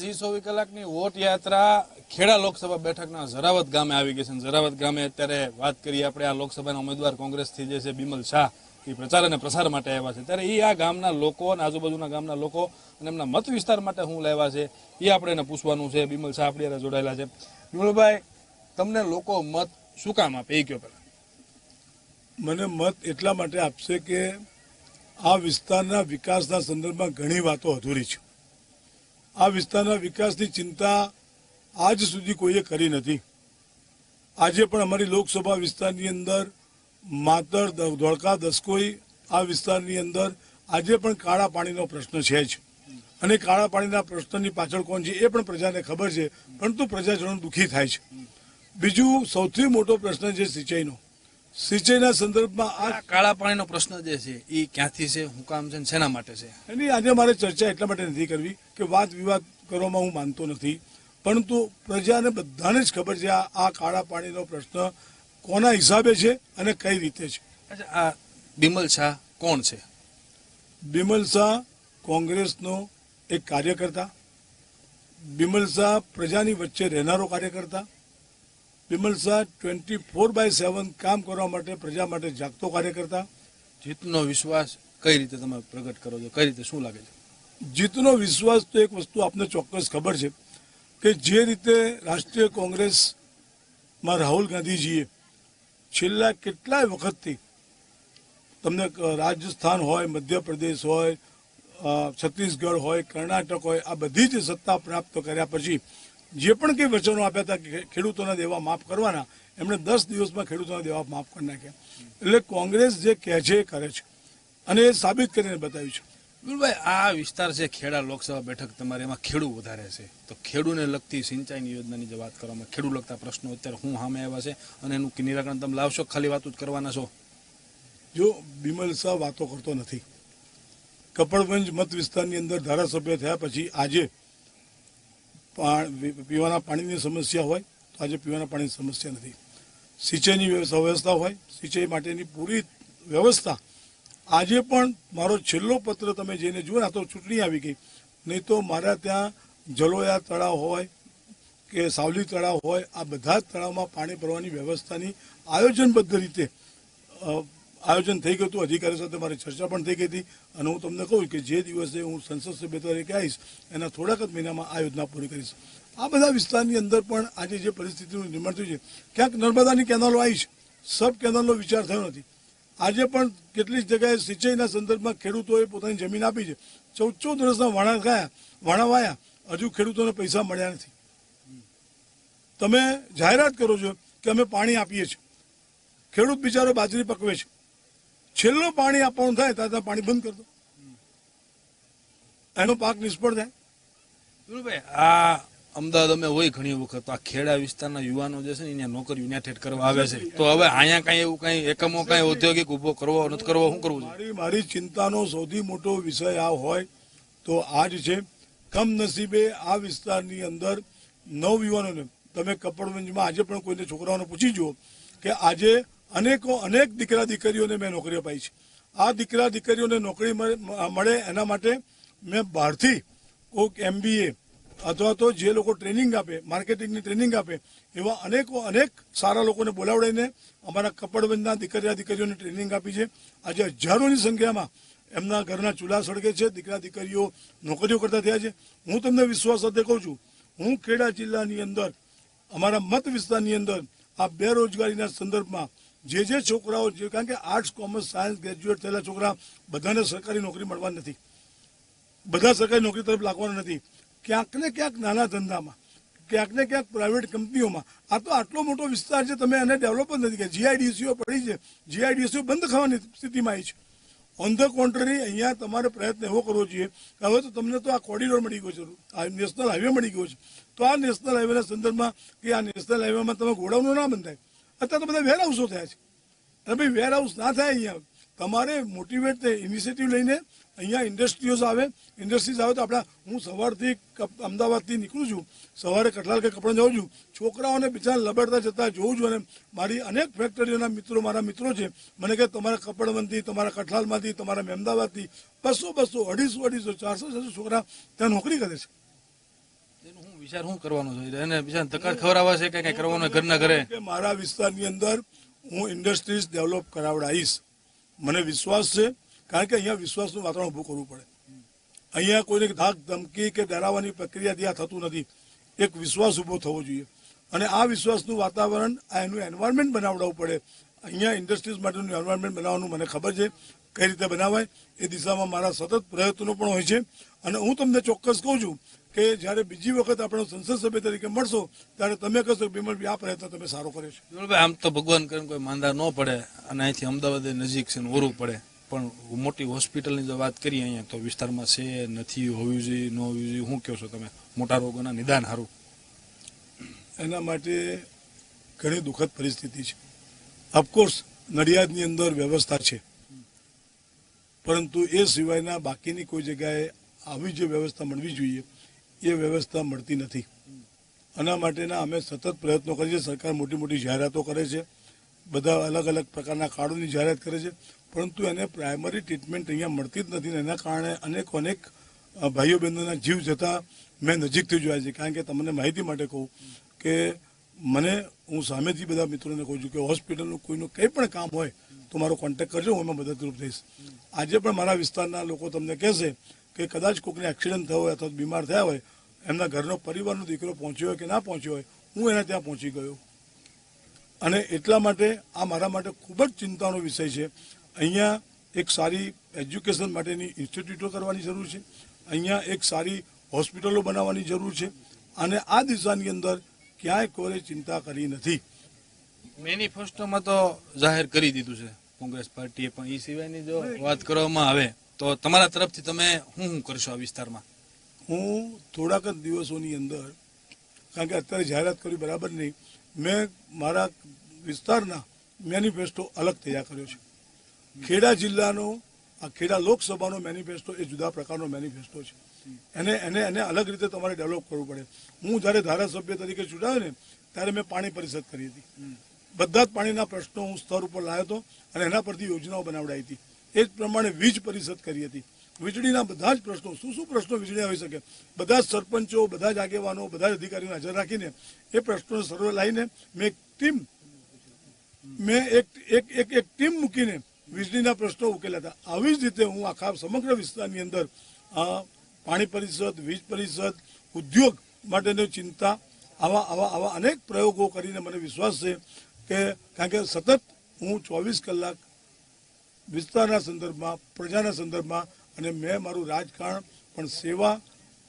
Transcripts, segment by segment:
જી ચોવીસ કલાકની વોટ યાત્રા ખેડા લોકસભા બેઠકના જરાવત ગામે આવી ગઈ છે. અને જરાવત ગામે અત્યારે વાત કરીએ આપણે, આ લોકસભાના ઉમેદવાર કોંગ્રેસથી જે છે બિમલ શાહ, એ પ્રચાર અને પ્રસાર માટે આવ્યા છે. ત્યારે એ આ ગામના લોકો અને આજુબાજુના ગામના લોકો અને એમના મત વિસ્તાર માટે શું લાવ્યા છે, એ આપણે એને પૂછવાનું છે. બિમલ શાહ આપણી હારે જોડાયેલા છે. બિમલભાઈ તમને લોકો મત શું કામ આપે એ કયો પહેલાં? મને મત એટલા માટે આપશે કે આ વિસ્તારના વિકાસના સંદર્ભમાં ઘણી વાતો અધૂરી છે. આ વિસ્તારના વિકાસની ચિંતા આજ સુધી કોઈએ કરી નથી. આજે પણ અમારી લોકસભા વિસ્તારની અંદર માતર ધોળકા, દસકોઈ આ વિસ્તારની અંદર આજે પણ કાળા પાણીનો પ્રશ્ન છે જ. અને કાળા પાણીના પ્રશ્નની પાછળ કોણ છે એ પણ પ્રજાને ખબર છે, પરંતુ પ્રજાજનો દુઃખી થાય છે. બીજું સૌથી મોટો પ્રશ્ન છે સિંચાઈનો. સિંચાઈના સંદર્ભમાં આ કાળા પાણીનો પ્રશ્ન જે છે એ ક્યાંથી છે હું કામ છે ને શેના માટે છે? એની આજે મારે ચર્ચા એટલા માટે નથી કરવી કે વાદ વિવાદ કરવામાં હું માનતો નથી. પરંતુ પ્રજાને બધાને જ ખબર છે આ આ કાળા પાણીનો પ્રશ્ન કોના હિસાબે છે અને કઈ રીતે છે. આ બિમલ શાહ કોણ છે? બિમલ શાહ કોંગ્રેસનો એક કાર્યકર્તા. બિમલ શાહ પ્રજાની વચ્ચે રહેનારો કાર્યકર્તા. Bimal Shah twenty four by seven કામ કરવા માટે પ્રજા માટે જાગતો કાર્યકર્તા. જીતનો વિશ્વાસ કઈ રીતે તમે પ્રગટ કરો છો? કઈ રીતે શું લાગે છે? જીતનો વિશ્વાસ તો એક વસ્તુ આપને ચોક્કસ ખબર છે કે જે રીતે રાષ્ટ્રીય કોંગ્રેસમાં રાહુલ ગાંધીજીએ છેલ્લા કેટલાય વખતથી તમને રાજસ્થાન હોય મધ્યપ્રદેશ હોય છત્તીસગઢ હોય કર્ણાટક હોય આ બધી જ સત્તા પ્રાપ્ત કર્યા પછી જે પણ કંઈ વચનો આપ્યા હતા કે ખેડૂતોના દેવા માફ કરવાના એમણે દસ દિવસમાં ખેડૂતોના દેવા માફ કરી નાખ્યા. એટલે કોંગ્રેસ જે કહે છે એ કરે છે. અને એ સાબિત કરીને બતાવ્યું છે. બિલભાઈ આ વિસ્તાર છે ખેડા લોકસભા બેઠક તમારે એમાં ખેડૂ વધારે છે. તો ખેડૂને લગતી સિંચાઈની યોજનાની જે વાત કરવામાં ખેડૂ લગતા પ્રશ્નો અત્યારે હું સામે આવ્યા છે અને એનું નિરાકરણ તમે લાવશો ખાલી વાતો જ કરવાના છો? જો બિમલ શાહ વાતો કરતો નથી કપડવંજ મત વિસ્તારની અંદર ધારાસભ્ય થયા પછી આજે પીવાના પાણીની સમસ્યા હોય, તો આજે પીવાના પાણીની સમસ્યા નથી. સિંચાઈની વ્યવસ્થા હોય, સિંચાઈ માટેની પૂરી વ્યવસ્થા. આજે પણ મારો છેલ્લો પત્ર તમે જઈને જુઓ આ તો ચૂંટણી આવી ગઈ. નહીં તો મારા ત્યાં જલોયા તળાવ હોય, કે સાવલી તળાવ હોય, આ બધા જ તળાવમાં પાણી ભરવાની વ્યવસ્થાની આયોજનબદ્ધ રીતે આયોજન થઈ ગયું હતું. અધિકારી સાથે મારી ચર્ચા પણ થઈ ગઈ હતી. અને હું તમને કહું કે જે દિવસે હું સંસદ સભ્ય તરીકે આવીશ, એના થોડાક જ મહિનામાં આ યોજના પૂરી કરીશ. આ બધા વિસ્તારની અંદર પણ આજે જે પરિસ્થિતિનું નિર્માણ થયું છે, ક્યાંક નર્મદાની કેનાલો આવી છે. સબ કેનાલનો વિચાર થયો નથી. આજે પણ કેટલીક જગ્યાએ સિંચાઈના સંદર્ભમાં ખેડૂતોએ પોતાની જમીન આપી છે. ચૌદ ચૌદ વર્ષના વાણા ખાયા વાણા વાયા હજુ ખેડૂતોને પૈસા મળ્યા નથી. તમે જાહેરાત કરો છો કે અમે પાણી આપીએ છીએ. ખેડૂત બિચારો બાજરી પકવે છે. છેલ્લો પાણી આપવાનું થાય ત્યાં પાણી બંધ કરી દો. એનો પાક નિષ્ફળ થાય આ અમદાવાદ અમે હોય ઘણી વખત આ ખેડા વિસ્તારના યુવાનો જે છે ને અહીંયા નોકરી યુનાઇટેડ કરવા આવે છે. તો હવે અહીંયા કઈ એવું કઈ એકમો કઈ ઔદ્યોગિક ઊભો કરવો નથી કરવો શું કરવું મારી મારી ચિંતાનો સૌથી મોટો વિષય આ હોય તો આ જ છે. કમનસીબે આ વિસ્તારની અંદર નવ યુવાનોને તમે કપડવંજમાં આજે પણ કોઈને છોકરાઓને પૂછી જુઓ કે આજે અનેકો, અનેક દીકરા દીકરીઓને મેં નોકરી અપાઈ છે. આ દીકરા દીકરીઓને નોકરી મળે એના માટે મેં બહારથી કોઈક એમબીએ અથવા તો જે લોકો ટ્રેનિંગ આપે, માર્કેટિંગની ટ્રેનિંગ આપે, એવા અનેકો, અનેક સારા લોકોને બોલાવડાવીને અમારા કપડબંધના દીકરા દીકરીઓને ટ્રેનિંગ આપી છે. આજે હજારોની સંખ્યામાં એમના ઘરના ચૂલા સળગે છે, દીકરા દીકરીઓ નોકરીઓ કરતા થયા છે. હું તમને વિશ્વાસ સાથે કહું છું, હું ખેડા જિલ્લાની અંદર, અમારા મત વિસ્તારની અંદર આ બેરોજગારીના સંદર્ભમાં જે જે છોકરાઓ, જે કારણ કે આર્ટ્સ કોમર્સ સાયન્સ ગ્રેજ્યુએટ થયેલા છોકરા બધાને સરકારી નોકરી મળવા નથી. બધા સરકારી નોકરી તરફ લાગવાના નથી. ક્યાંક ને ક્યાંક નાના ધંધામાં, ક્યાંક ને ક્યાંક પ્રાઇવેટ કંપનીઓમાં, આ તો આટલો મોટો વિસ્તાર છે, તમે એને ડેવલપ જ નથી કે જીઆઈડીસીઓ પડી છે. જીઆઈડીસીઓ બંધ થવાની સ્થિતિમાં આવી છે. ઓન ધ કોન્ટ્રરી અહીંયા તમારે પ્રયત્ન એવો કરવો જોઈએ કે હવે તો તમને તો આ કોરિડોર મળી ગયો છે. આ નેશનલ હાઈવે મળી ગયો છે. તો આ નેશનલ હાઈવેના સંદર્ભમાં કે આ નેશનલ હાઈવેમાં તમે ગોડાઉનો ના બંધાય? અત્યારે તો બધા વેરહાઉસો થયા છે. અને ભાઈ વેરહાઉસ ના થાય અહીંયા. તમારે મોટિવેટ ઇનિશિયેટિવ લઈને અહીંયા ઇન્ડસ્ટ્રીઝ આવે. ઇન્ડસ્ટ્રીઝ આવે તો આપણા હું સવારથી અમદાવાદથી નીકળું છું. સવારે કઠલાલ કે કપડાં જાઉં છું. છોકરાઓને બિચારા લબડતા જતા જોઉં છું અને મારી અનેક ફેક્ટરીઓના મિત્રો મારા મિત્રો છે. મને કે તમારા કપડવંતથી તમારા કઠલાલમાંથી તમારા મહેમદાવાદથી બસો બસો અઢીસો અઢીસો ચારસો ચારસો છોકરા ત્યાં નોકરી કરે છે. વિચાર શું કરવાનો છે? એને બીજા તકાડ ખવડાવવા છે કે કઈ કરવાનું ઘરના ઘરે? મારા વિસ્તારની અંદર હું ઇન્ડસ્ટ્રીઝ ડેવલપ કરાવડાવીશ મને વિશ્વાસ છે, કારણ કે અહીંયા વિશ્વાસનું વાતાવરણ ઊભું કરવું પડે. અહીંયા કોઈને ધાક ધમકી કે ડરાવવાની પ્રક્રિયા ત્યાં થતું નથી. એક વિશ્વાસ ઊભો થવો જોઈએ. અને આ વિશ્વાસનું વાતાવરણ, આ એનું એન્વાયરમેન્ટ બનાવડાવવું પડે. અહીંયા ઇન્ડસ્ટ્રીઝ માટેનું એન્વાયરમેન્ટ બનાવવાનું મને ખબર છે, કઈ રીતે બનાવાય, એ દિશામાં મારા સતત પ્રયત્નો પણ હોય છે. અને હું તમને ચોક્કસ કહું છું કે જ્યારે બીજી વખત આપણે સંસદ સભ્ય તરીકે મળશો ત્યારે તમે કહેશો કે બિમલભાઈ આ પ્રયત્ન તમે સારો કર્યો છે. બિમલભાઈ આમ તો ભગવાન કરીને કોઈ માંદા ન પડે અને અહીંથી અમદાવાદ નજીક છે ને ઓરું પડે. પણ મોટી હોસ્પિટલની જો વાત કરીએ અહીંયા તો વિસ્તારમાં છે નથી હોવી જોઈએ ન હોવી જોઈએ શું કહો છો તમે? મોટા રોગોના નિદાન સારું. એના માટે ઘણી દુઃખદ પરિસ્થિતિ છે. ઓફકોર્સ નડિયાદની અંદર વ્યવસ્થા છે. પરંતુ એ સિવાયના બાકીની કોઈ જગ્યાએ આવી જે વ્યવસ્થા મળવી જોઈએ. એ વ્યવસ્થા મળતી નથી. આના માટેના અમે સતત પ્રયત્નો કરીએ છીએ. સરકાર મોટી મોટી જાહેરાતો કરે છે. બધા અલગ અલગ પ્રકારના કાર્ડોની જાહેરાત કરે છે. પરંતુ એને પ્રાઇમરી ટ્રીટમેન્ટ અહીંયા મળતી જ નથી એના કારણે અનેક અનેક ભાઈઓ બહેનોના જીવ જતા મેં નજીકથી જોયા છે. કારણ કે તમને માહિતી માટે કહું કે મને, હું સામેથી બધા મિત્રોને કહું છું કે હોસ્પિટલનું કોઈનું કંઈ પણ કામ હોય તો મારો કોન્ટેક્ટ કરજો, હું એમાં મદદરૂપ થઈશ. આજે પણ મારા વિસ્તારના લોકો તમને કહેશે કે કદાચ કોઈકને એક્સિડન્ટ થયો હોય અથવા બીમાર થયા હોય એમના ઘરનો પરિવારનો દીકરો પહોંચ્યો હોય કે ના પહોંચ્યો હોય હું એને ત્યાં પહોંચી ગયો. અને એટલા માટે આ મારા માટે ખૂબ જ ચિંતાનો વિષય છે. અહીંયા એક સારી એજ્યુકેશન માટેની ઇન્સ્ટિટ્યૂટો કરવાની જરૂર છે. અહીંયા એક સારી હોસ્પિટલો બનાવવાની જરૂર છે. અને આ દિશાની અંદર ક્યાંય કોઈ ચિંતા કરી નથી. મેનિફેસ્ટોમાં તો જાહેર કરી દીધું છે. કોંગ્રેસ પાર્ટીએ પણ એ સિવાયની જો વાત કરવામાં આવે તો તમારા તરફથી તમે શું શું કરશો આ વિસ્તારમાં? હું થોડાક જ દિવસોની અંદર કારણ કે અત્યારે જાહેરાત કરી બરાબર નહીં મેં મારા વિસ્તારના મેનિફેસ્ટો અલગ તૈયાર કર્યો છે. ખેડા જિલ્લાનો આ ખેડા લોકસભાનો મેનિફેસ્ટો એ જુદા પ્રકારનો મેનિફેસ્ટો છે. એને એને એને અલગ રીતે તમારે ડેવલપ કરવું પડે. હું જ્યારે ધારાસભ્ય તરીકે ચૂંટાયો ને ત્યારે મેં પાણી પરિષદ કરી હતી. બધા જ પાણીના પ્રશ્નો હું સ્તર ઉપર લાવ્યો હતો અને એના પરથી યોજનાઓ બનાવડાવી હતી. એ જ પ્રમાણે વીજ પરિષદ કરી હતી. વીજળીના બધા જ પ્રશ્નો, શું શું પ્રશ્નો વીજળી હોઈ શકે? બધા જ સરપંચો, બધા જ આગેવાનો, બધા જ અધિકારીઓને હાજર રાખીને એ પ્રશ્નોને સર્વે લાવીને મેં એક ટીમ, મેં એક એક એક એક ટીમ મૂકીને વીજળીના પ્રશ્નો ઉકેલ્યા હતા. આવી જ રીતે હું આખા સમગ્ર વિસ્તારની અંદર પાણી પરિષદ, વીજ પરિષદ, ઉદ્યોગ માટેની ચિંતા, આવા આવા આવા અનેક પ્રયોગો કરીને મને વિશ્વાસ છે કે, કારણ કે સતત હું ચોવીસ કલાક વિસ્તારના સંદર્ભમાં, પ્રજાના સંદર્ભમાં અને મેં મારું રાજકારણ પણ સેવા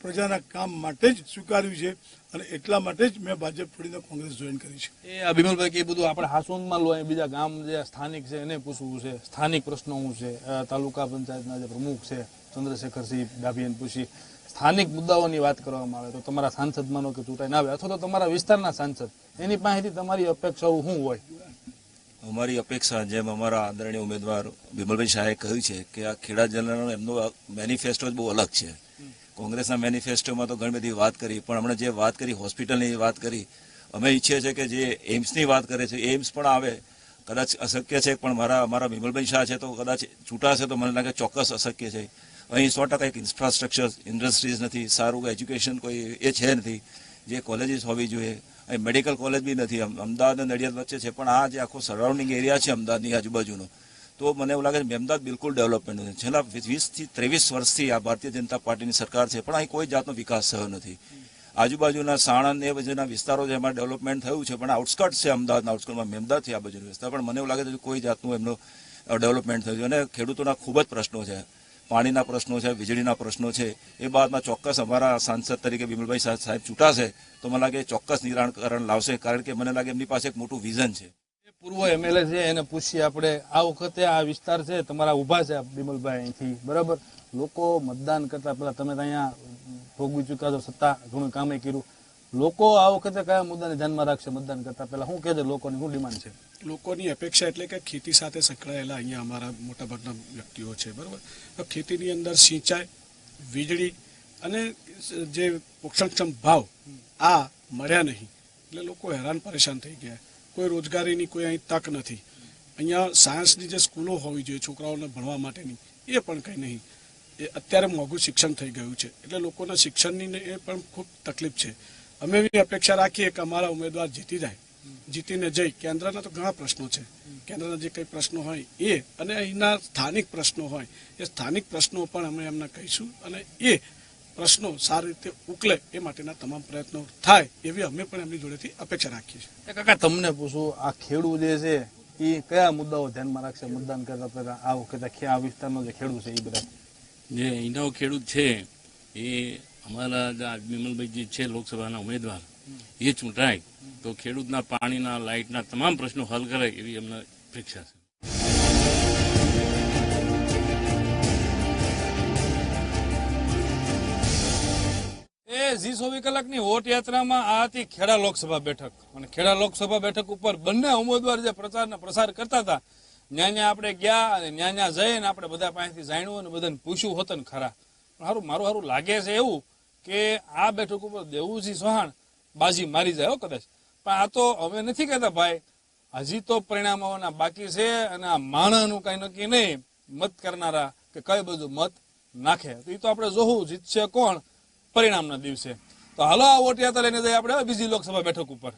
પ્રજાના કામ માટે જ સ્વીકાર્યું છે અને એટલા માટે જ મેં ભાજપ છોડીને કોંગ્રેસ જોઈન કરી છે. એ અભિમલભાઈ કે બધું આપણે હાસોનમાં લો બીજા ગામ જે સ્થાનિક છે એને પૂછવું છે. સ્થાનિક પ્રશ્નો શું છે? તાલુકા પંચાયતના જે પ્રમુખ છે, ચંદ્રશેખરસિંહ ડાભીને પૂછી. સ્થાનિક મુદ્દાઓની વાત કરવામાં આવે તો તમારા સાંસદ માનો કે ચૂંટાઈને આવે અથવા તો તમારા વિસ્તારના સાંસદ, એની પાસેથી તમારી અપેક્ષાઓ શું હોય? અમારી અપેક્ષા, જેમ અમારા આદરણીય ઉમેદવાર બિમલભાઈ શાહે કહ્યું છે કે આ ખેડા જિલ્લાનો એમનો મેનિફેસ્ટો જ બહુ અલગ છે. કોંગ્રેસના મેનિફેસ્ટોમાં તો ઘણી બધી વાત કરી, પણ હમણાં જે વાત કરી હોસ્પિટલની વાત કરી, અમે ઈચ્છીએ છીએ કે જે એમ્સની વાત કરે છે એમ્સ પણ આવે. કદાચ અશક્ય છે, પણ મારા અમારા બિમલભાઈ શાહ છે તો કદાચ છૂટાશે તો મને લાગે ચોક્કસ અશક્ય છે. અહીં સો ટકા એક ઇન્ફ્રાસ્ટ્રક્ચર ઇન્ડસ્ટ્રીઝ નથી, સારું એજ્યુકેશન કોઈ એ છે નથી. જે કોલેજીસ હોવી જોઈએ અહીં મેડિકલ કોલેજ બી નથી. અમ- અમદાવાદ અને નડિયાદ વચ્ચે છે. પણ આ જે આખો સરાઉન્ડિંગ એરિયા છે અમદાવાદની આજુબાજુનો, તો મને એવું લાગે છે અમદાવાદ બિલકુલ ડેવલપમેન્ટ નથી. છેલ્લા વીસથી ત્રેવીસ વર્ષથી આ ભારતીય જનતા પાર્ટીની સરકાર છે, પણ અહીં કોઈ જાતનો વિકાસ થયો નથી. આજુબાજુના સાણંદ એ બાજુના વિસ્તારો છે, એમાં ડેવલપમેન્ટ થયું છે, પણ આઉટસ્કર્ટ છે અમદાવાદના આઉટસ્કર્ટમાં મેમદાદ છે આ બાજુનો વિસ્તાર. પણ મને એવું લાગે છે કોઈ જાતનું એમનો ડેવલપમેન્ટ થયું અને ખેડૂતોના ખૂબ જ પ્રશ્નો છે. પાણીના પ્રશ્નો છે, વીજળીના પ્રશ્નો છે, એ બાબતમાં ચોક્કસ અમારા સાંસદ તરીકે બિમલભાઈ સાહેબ ચૂંટાશે તો મને લાગે ચોક્કસ નિરાકરણ લાવશે કારણ કે મને લાગે એમની પાસે એક મોટું વિઝન છે. પૂર્વ એમએલએ છે, એને પૂછીએ આપણે, આ વખતે આ વિસ્તાર છે, તમારા ઊભા છે બિમલભાઈ અહીંથી, બરાબર? લોકો મતદાન કરતા પહેલા તમે અહીંયા ભોગવી ચૂક્યા છો, સત્તા, ઘણું કામે કર્યું. લોકો આ વખતે કયા મુદ્દાને ધ્યાનમાં રાખશે મતદાન કરતા? પહેલા શું કહેશે લોકોની શું ડિમાન્ડ છે? લોકોની અપેક્ષા એટલે કે ખેતી સાથે સંકળાયેલા અહીંયા અમારા મોટાભાગના વ્યક્તિઓ છે, બરાબર? ખેતીની અંદર સિંચાઈ, વીજળી અને જે પોષણક્ષમ ભાવ, આ મળ્યા નહીં. એટલે લોકો હેરાન પરેશાન થઈ ગયા. કોઈ રોજગારીની કોઈ અહીં તક નથી. અહીંયા સાયન્સની જે સ્કૂલો હોવી જોઈએ છોકરાઓને ભણવા માટેની, એ પણ કંઈ નહીં. એ અત્યારે મોંઘું શિક્ષણ થઈ ગયું છે. એટલે લોકોના શિક્ષણની એ પણ ખૂબ તકલીફ છે. અમે એવી અપેક્ષા રાખીએ કે અમારા ઉમેદવાર જીતી જાય. જીતીને જઈ કેન્દ્રના તો ઘણા પ્રશ્નો છે. કેન્દ્રના જે કંઈ પ્રશ્નો હોય એ અને અહીંના સ્થાનિક પ્રશ્નો હોય એ સ્થાનિક પ્રશ્નો પણ અમે એમને કહીશું અને એ પ્રશ્નો સારી રીતે ઉકલે એ માટેના તમામ પ્રયત્નો થાય એવી અમે પણ એમની જોડેથી અપેક્ષા રાખીએ છીએ. કાકા તમને પૂછું આ ખેડૂત જે છે એ કયા મુદ્દાઓ ધ્યાનમાં રાખશે મતદાન કરતા પહેલા? આ વખતે આ વિસ્તારનો જે ખેડૂત છે એ બધા. જે અહીંનો ખેડૂત છે એ અમારા જે આ જે છે લોકસભાના ઉમેદવાર, એ ચૂંટાય. તો ખેડૂતના પાણીના, લાઇટના તમામ પ્રશ્નો હલ કરે એવી અમને અપેક્ષા છે. ઝી ચોવીસ કલાકની વોટ યાત્રામાં આ હતી ખેડા લોકસભા બેઠક. અને ખેડા લોકસભા બેઠક ઉપર બંને ઉમેદવાર જે પ્રચારને પ્રસાર કરતા હતા ન્યા આપણે ગયા અને ન્યા જઈને આપણે બધા પાસેથી જાણ્યું અને બધાને પૂછ્યું હોત ને ખરા. પણ સારું મારું સારું લાગે છે એવું કે આ બેઠક ઉપર દેવુસિંહ ચૌહાણ બાજી મારી જાય કદાચ. પણ આ તો અમે નથી કહેતા ભાઈ. હજી તો પરિણામ આવવાના બાકી છે અને આ માણસનું કઈ નક્કી નહીં મત કરનારા કે કઈ બધું મત નાખે. તો એ તો આપણે જોવું, જીતશે કોણ? પરિણામના દિવસે. તો હાલો, આ વોટ યાત્રા લઈને જઈએ આપણે બીજી લોકસભા બેઠક ઉપર.